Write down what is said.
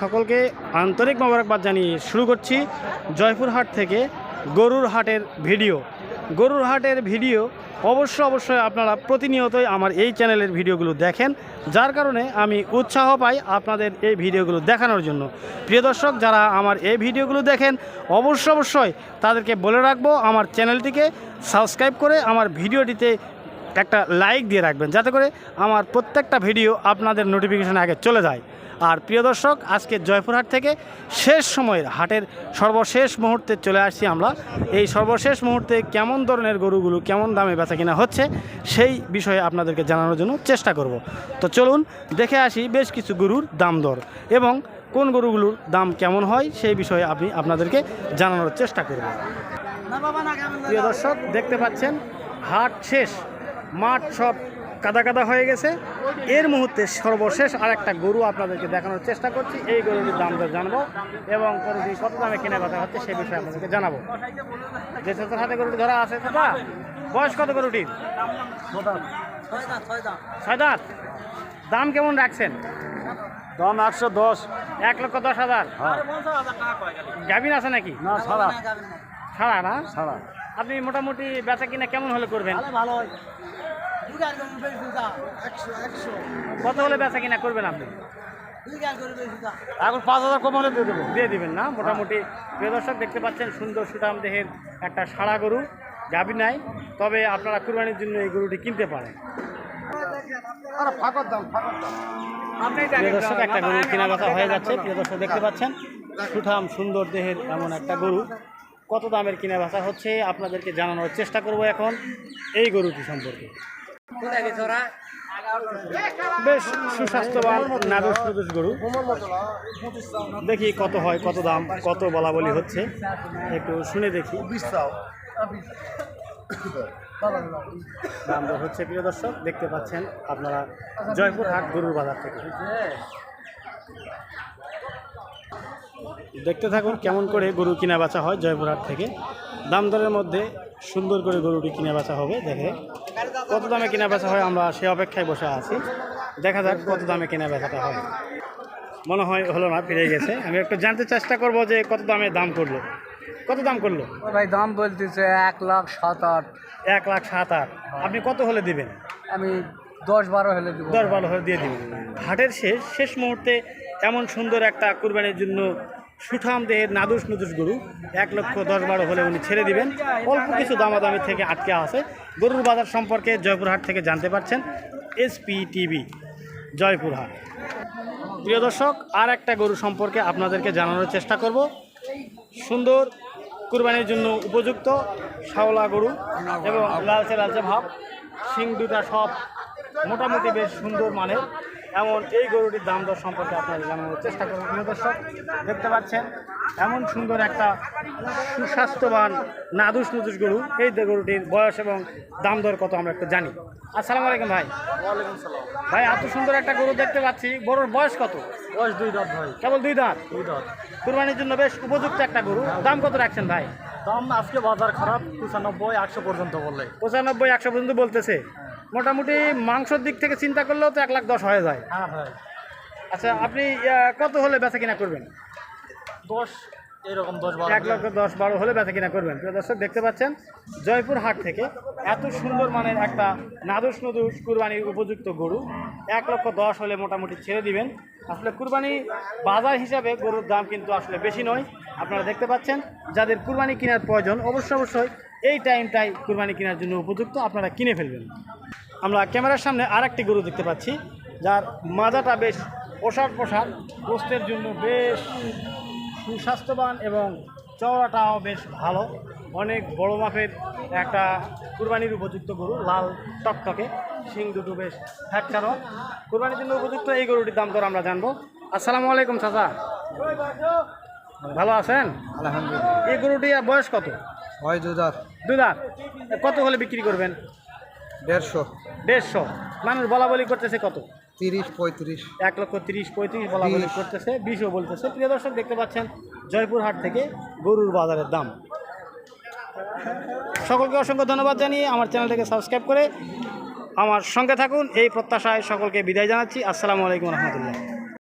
সকলকে আন্তরিক মোবারকবাদ জানিয়ে শুরু করছি জয়পুরহাট থেকে গরুর হাটের ভিডিও। গরুর হাটের ভিডিও অবশ্য অবশ্যই আপনারা প্রতিনিয়তই আমার এই চ্যানেলের ভিডিওগুলো দেখেন, যার কারণে আমি উৎসাহ পাই আপনাদের এই ভিডিওগুলো দেখানোর জন্য। প্রিয় দর্শক, যারা আমার এই ভিডিওগুলো দেখেন অবশ্য অবশ্যই তাদেরকে বলে রাখব, আমার চ্যানেলটিকে সাবস্ক্রাইব করে আমার ভিডিওটিতে একটা লাইক দিয়ে রাখবেন, যাতে করে আমার প্রত্যেকটা ভিডিও আপনাদের নোটিফিকেশন আগে চলে যায়। আর প্রিয় দর্শক, আজকে জয়পুরহাট থেকে শেষ সময়ের হাটের সর্বশেষ মুহূর্তে চলে আসছি আমরা। এই সর্বশেষ মুহূর্তে কেমন ধরনের গরুগুলো কেমন দামে বেচা কিনা হচ্ছে, সেই বিষয়ে আপনাদেরকে জানানোর জন্য চেষ্টা করব। তো চলুন, দেখে আসি বেশ কিছু গরুর দাম দর এবং কোন গরুগুলোর দাম কেমন হয়, সেই বিষয়ে আমি আপনাদেরকে জানানোর চেষ্টা করব। প্রিয় দর্শক, দেখতে পাচ্ছেন, হাট শেষ। মাঠ সব কাদা কাদা হয়ে গেছে। এর মুহূর্তে সর্বশেষ আর একটা গরু আপনাদেরকে দেখানোর চেষ্টা করছি। এই গরুটির দাম দর জানব এবং গরুটি কত দামে কেনা বেচা হচ্ছে সেই বিষয়ে আপনাদেরকে জানাব। যে ছোট হাতে গরুটি ধরা আছে দাদা বয়স কত গরুটির? ছয় দাঁত। দাম কেমন রাখছেন? দাম একশো দশ। এক লক্ষ দশ হাজার। গাভিন আছে নাকি? না সারা ছাড়া না? সারা আপনি মোটামুটি বেচা কিনা কেমন হলে করবেন? ভালো কত হলে বেচা কিনা করবেন আপনি? এখন পাঁচ হাজার কম হলে দিয়ে দেবো। দিয়ে দিবেন না? মোটামুটি। প্রিয় দর্শক দেখতে পাচ্ছেন সুন্দর সুটাম দেহের একটা সারা গরু গাভী নাই। তবে আপনারা কুরবানির জন্য এই গরুটি কিনতে পারেন। আরে ফাঁকর দাম ফাঁকর দাম। প্রিয় দর্শক একটা গরু কেনা বেচা হয়ে যাচ্ছে। প্রিয় দর্শক দেখতে পাচ্ছেন? সুঠাম সুন্দর দেহের এমন একটা গরু। কত দামের কিনা বেচা হচ্ছে আপনাদেরকে জানানোর চেষ্টা করব এখন এই গরুটি সম্পর্কে। বেশ সুস্বাস্থ্যবান নাদুস নুদুস গরু। দেখি কত হয়, কত দাম, কত বলা বলি হচ্ছে। একটু শুনে দেখি। দাম হচ্ছে, প্রিয় দর্শক, দেখতে পাচ্ছেন আপনারা জয়পুর হাট গরুর বাজার থেকে। দেখতে থাকুন কেমন করে গরু কিনা বেচা হয় জয়পুরহাট থেকে। দাম দরের মধ্যে সুন্দর করে গরুটি কিনা বেচা হবে, দেখে। কত দামে কেনা বেচা হয় আমরা সে অপেক্ষায় বসে আছি। দেখা যাক কত দামে কেনা বেচাটা হয়। মনে হয় হলো না ফিরে গেছে। আমি একটু জানতে চেষ্টা করব যে কত দামে দাম করল। কত দাম করল? ভাই দাম বলতেছে এক লাখ সাত আট। এক লাখ সাত আট। আপনি কত হলে দিবেন? আমি দশ বারো হলে দেবো। দশ বারো হলে দিয়ে দিবেন। হাটের শেষ শেষ মুহূর্তে এমন সুন্দর একটা কুরবানির জন্য সুঠাম দেহের নাদুস নুদুস গরু, এক লক্ষ দশ বারো হলে উনি ছেড়ে দিবেন। অল্প কিছু দামাদামি থেকে আটকে আছে। গরুর বাজার সম্পর্কে জয়পুরহাট থেকে জানতে পারছেন এসপি টিভি, জয়পুরহাট। প্রিয় দর্শক, আর একটা গরু সম্পর্কে আপনাদেরকে জানানোর চেষ্টা করব। সুন্দর, কুরবানির জন্য উপযুক্ত শাওলা গরু এবং লালচে লালচে ভাব। সিং দুটা সব মোটামুটি বেশ সুন্দর মানের। এমন এই গরুটির দাম দর সম্পর্কে আপনাদের জানানোর চেষ্টা করব। প্রিয় দর্শক দেখতে পাচ্ছেন এমন সুন্দর একটা সুস্বাস্থ্যবান নাদুস নুদুস গরু। এই গরুটির বয়স এবং দাম দর কত আমরা একটু জানি। আসসালামু আলাইকুম ভাই। ভাই এত সুন্দর একটা গরু দেখতে পাচ্ছি। গরুর বয়স কত? বয়স দুই দাঁত ভাই। কেবল দুই দাঁত? দুই দাঁত। কুরবানির জন্য বেশ উপযুক্ত একটা গরু। দাম কত রাখছেন ভাই? দাম আজকে বাজার খারাপ পঁচানব্বই একশো পর্যন্ত বললে। পঁচানব্বই একশো পর্যন্ত বলতেছে। মোটামুটি মাংসর দিক থেকে চিন্তা করলেও তো এক লাখ দশ হয়ে যায়। হ্যাঁ ভাই আচ্ছা আপনি কত হলে বেচা কিনা করবেন? দশ এরকম দশ বারো এক লক্ষ দশ বারো হলে বেচা কিনা করবেন। প্রিয় দর্শক দেখতে পাচ্ছেন জয়পুর হাট থেকে এত সুন্দর মানের একটা নাদুস নদুস কুরবানির উপযুক্ত গরু এক লক্ষ দশ হলে মোটামুটি ছেড়ে দিবেন। আসলে কুরবানি বাজার হিসাবে গরুর দাম কিন্তু আসলে বেশি নয়। আপনারা দেখতে পাচ্ছেন যাদের কুরবানি কেনার প্রয়োজন অবশ্যই অবশ্যই এই টাইমটাই কুরবানি কেনার জন্য উপযুক্ত আপনারা কিনে ফেলবেন। আমরা ক্যামেরার সামনে আর একটি গরু দেখতে পাচ্ছি যার মাজাটা বেশ পোশাক পোশাক গোস্তের জন্য বেশ সুস্বাস্থ্যবান এবং চওড়াটাও বেশ ভালো। অনেক বড় মাপের একটা কুরবানির উপযুক্ত গরু লাল টকটকে শিং দুটো বেশ ফ্যাটকানো। কুরবানির জন্য উপযুক্ত এই গরুটির দাম দর আমরা জানব। আসসালামু আলাইকুম চাচা। ভালো আছেন? আলহামদুলিল্লাহ। এই গরুটি বয়স কত? হয় দাঁত। দুই কত হলে বিক্রি করবেন? দেড়শো। দেড়শো। মানুষ বলা বলি করতেছে কত? তিরিশ পঁয়ত্রিশ। এক লক্ষ তিরিশ পঁয়ত্রিশ বলা বলি করতেছে বিশও বলতেছে। প্রিয় দর্শক দেখতে পাচ্ছেন জয়পুরহাট থেকে গরুর বাজারের দাম। সকলকে অসংখ্য ধন্যবাদ জানিয়ে আমার চ্যানেলটাকে সাবস্ক্রাইব করে আমার সঙ্গে থাকুন। এই প্রত্যাশায় সকলকে বিদায় জানাচ্ছি। আসসালামু আলাইকুম রহমতুল্লাহ।